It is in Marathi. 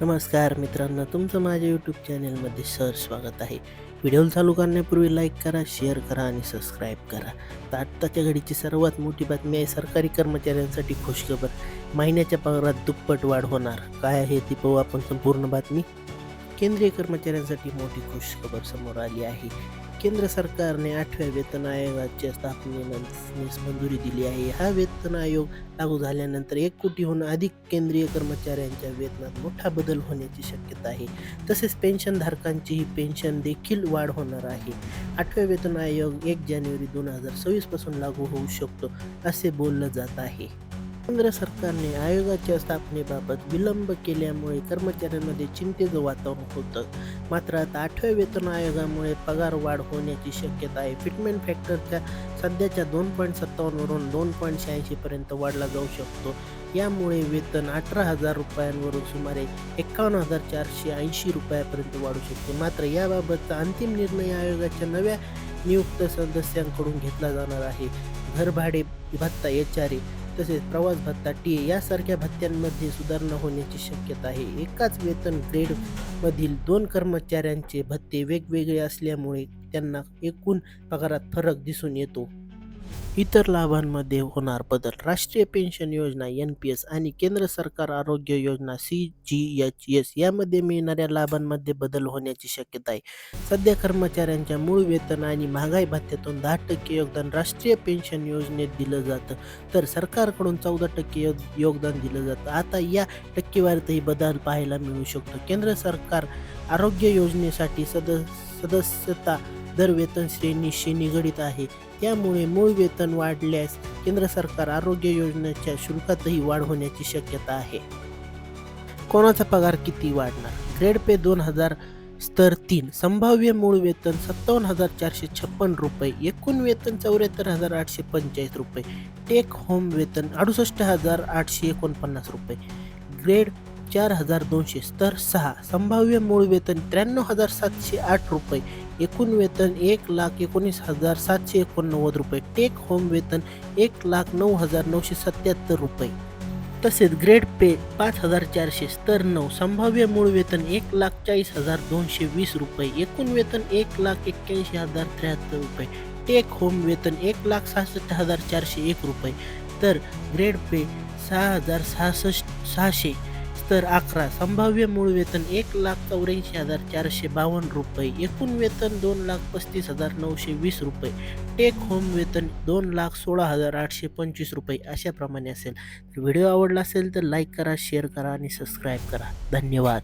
नमस्कार मित्रांनो तुमचं माझ्या यूट्यूब चॅनलमध्ये सर स्वागत आहे. व्हिडिओ चालू करण्यापूर्वी लाईक करा शेअर करा आणि सबस्क्राईब करा. तर आत्ताच्या घडीची सर्वात मोठी बातमी आहे सरकारी कर्मचाऱ्यांसाठी खुशखबर. महिन्याच्या पगारात दुप्पट वाढ होणार. काय आहे ती पाहू आपण संपूर्ण बातमी. केंद्रीय कर्मचाऱ्यांसाठी मोठी खुशखबर समोर आली आहे. केंद्र सरकारने आठव्या वेतन आयोगाच्या स्थापनेस मंजुरी दिली आहे. हा वेतन आयोग लागू झाल्यानंतर एक कोटीहून अधिक केंद्रीय कर्मचाऱ्यांच्या वेतनात मोठा बदल होण्याची शक्यता आहे. तसेच पेन्शनधारकांचीही पेन्शन देखील वाढ होणार आहे. आठव्या वेतन आयोग एक जानेवारी दोन हजार सव्वीसपासून लागू होऊ शकतो असे बोललं जात आहे. केंद्र सरकारने आयोगाच्या स्थापनेबाबत विलंब केल्यामुळे कर्मचाऱ्यांमध्ये चिंतेचं वातावरण होतं. मात्र आता आठव्या वेतन आयोगामुळे पगार वाढ होण्याची शक्यता आहे. फिटमेंट फॅक्टरच्या सध्याच्या दोन पॉईंट सत्तावन्नवरून दोन पॉईंट शहाऐंशीपर्यंत वाढला जाऊ शकतो. यामुळे वेतन अठरा हजार रुपयांवरून सुमारे एकावन्न हजार चारशे ऐंशी रुपयापर्यंत वाढू शकते. मात्र याबाबतचा अंतिम निर्णय आयोगाच्या नव्या नियुक्त सदस्यांकडून घेतला जाणार आहे. घरभाडे भत्ता एच आर ए तसेच प्रवास भत्ता टी ए यासारख्या भत्त्यांमध्ये सुधारणा होण्याची शक्यता आहे. एकाच वेतन ग्रेडमधील दोन कर्मचाऱ्यांचे भत्ते वेगवेगळे असल्यामुळे त्यांना एकूण पगारात फरक दिसून येतो. इतर लाभांमध्ये होणार बदल. राष्ट्रीय पेन्शन योजना एन पी एस आणि केंद्र सरकार आरोग्य योजना सी जी एच एस यामध्ये मिळणाऱ्या लाभांमध्ये बदल होण्याची शक्यता आहे. सध्या कर्मचाऱ्यांच्या मूळ वेतन आणि महागाई भत्त्यातून दहा टक्के योगदान राष्ट्रीय पेन्शन योजनेत दिलं जातं. तर सरकारकडून चौदा टक्के योग योगदान दिलं जातं. आता या टक्केवारीतही बदल पाहायला मिळू शकतो. केंद्र सरकार आरोग्य योजनेसाठी सद सदस्यता दर वेतन श्रेणीशी निगडित आहे. त्यामुळे मूळ वेतन वाढल्यास केंद्र सरकार आरोग्य योजनेच्या शुल्कातही वाढ होण्याची शक्यता आहे. कोणाचा पगार किती वाढणार? ग्रेड पे दोन हजार स्तर तीन. संभाव्य मूळ वेतन सत्तावन्न हजार चारशे छप्पन रुपये. एकूण वेतन चौऱ्याहत्तर हजार आठशे पंचेचाळीस रुपये. टेक होम वेतन अडुसष्ट हजार आठशे एकोणपन्नास रुपये. ग्रेड चार हजार दोनशे स्तर सहा. संभाव्य मूळ वेतन त्र्याण्णव हजार सातशे आठ रुपये. एकूण वेतन एक लाख एकोणीस हजार सातशे एकोणनव्वद रुपये. टेक होम वेतन एक लाख नऊ हजार नऊशे सत्याहत्तर रुपये. तसेच ग्रेड पे पाच हजार चारशे स्तर नऊ संभाव्य मूळ वेतन एक लाख चाळीस हजार दोनशे वीस रुपये. एकूण वेतन एक लाख एक्क्याऐंशी हजार त्र्याहत्तर रुपये. टेक होम वेतन एक लाख सहासष्ट हजार चारशे एक रुपये. तर ग्रेड पे सहा हजार सहासष्ट सहाशे तर अकरा. संभाव्य मूळ वेतन एक लाख चौऱ्याऐंशी हजार चारशे बावन्न रुपये. एकूण वेतन दोन लाख पस्तीस हजार नऊशे वीस रुपये. टेक होम वेतन दोन लाख सोळा हजार आठशे पंचवीस रुपये अशाप्रमाणे असेल. व्हिडिओ आवडला असेल तर लाईक करा शेअर करा आणि सबस्क्राईब करा. धन्यवाद.